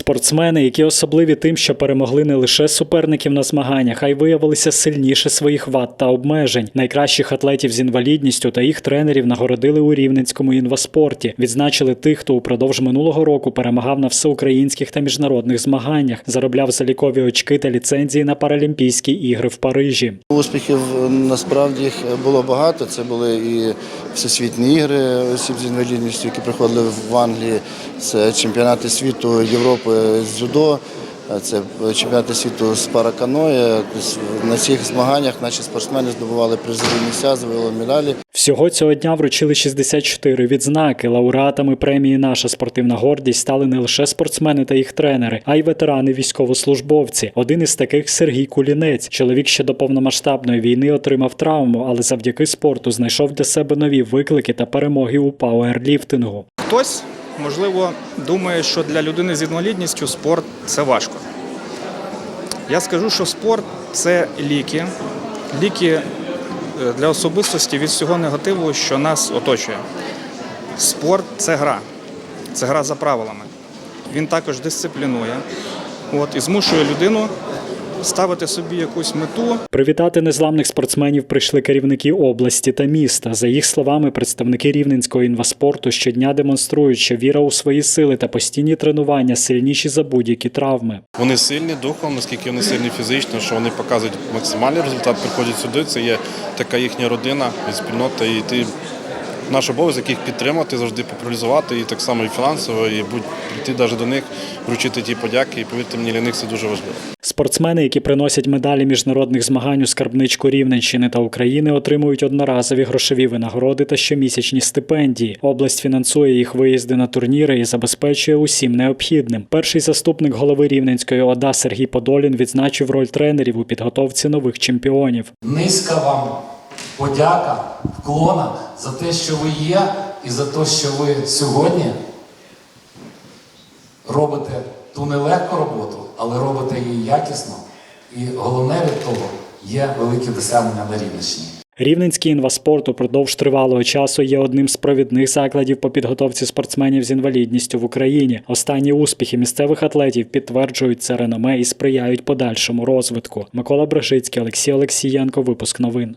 Спортсмени, які особливі тим, що перемогли не лише суперників на змаганнях, а й виявилися сильніше своїх вад та обмежень. Найкращих атлетів з інвалідністю та їх тренерів нагородили у рівненському інваспорті. Відзначили тих, хто упродовж минулого року перемагав на всеукраїнських та міжнародних змаганнях, заробляв залікові очки та ліцензії на Паралімпійські ігри в Парижі. Успіхів насправді було багато. Це були і всесвітні ігри осіб з інвалідністю, які проходили в Англії. Це чемпіонати світу Європи з дзюдо, е, це чемпіонати світу з параканої. На цих змаганнях наші спортсмени здобували призові місця, завоювали медалі. Всього цього дня вручили 64 відзнаки. Лауреатами премії Наша спортивна гордість стали не лише спортсмени та їх тренери, а й ветерани військовослужбовці. Один із таких Сергій Кулінець. Чоловік ще до повномасштабної війни отримав травму, але завдяки спорту знайшов для себе нові виклики та перемоги у пауерліфтингу. Хтось, можливо, думає, що для людини з інвалідністю спорт це важко. Я скажу, що спорт це ліки, ліки е, для особистості від всього негативу, що нас оточує. Спорт це гра, це гра за правилами. Він також дисциплінує от, і змушує людину ставити собі якусь мету, Привітати незламних спортсменів прийшли керівники області та міста. За їх словами, представники рівненського інваспорту щодня демонструють, що віра у свої сили та постійні тренування сильніші за будь-які травми. Вони сильні духом, наскільки вони сильні фізично, що вони показують максимальний результат, приходять сюди. Це є така їхня родина і спільнота. І ти наш обов'язок їх підтримати, завжди популяризувати і так само і фінансово, і будь прийти навіть до них, вручити ті подяки. І повірте мені, для них це дуже важливо. Спортсмени, які приносять медалі міжнародних змагань у скарбничку Рівненщини та України, отримують одноразові грошові винагороди та щомісячні стипендії. Область фінансує їх виїзди на турніри і забезпечує усім необхідним. Перший заступник голови Рівненської ОДА Сергій Подолін відзначив роль тренерів у підготовці нових чемпіонів. Низька вам подяка, вклона за те, що ви є, і за те, що ви сьогодні робите ту нелегку роботу, але робите її якісно. І головне від того є великі досягнення на Рівненщині. Рівненський інваспорт упродовж тривалого часу є одним з провідних закладів по підготовці спортсменів з інвалідністю в Україні. Останні успіхи місцевих атлетів підтверджують це реноме і сприяють подальшому розвитку. Микола Брижицький, Олексій Олексієнко. Випуск новин.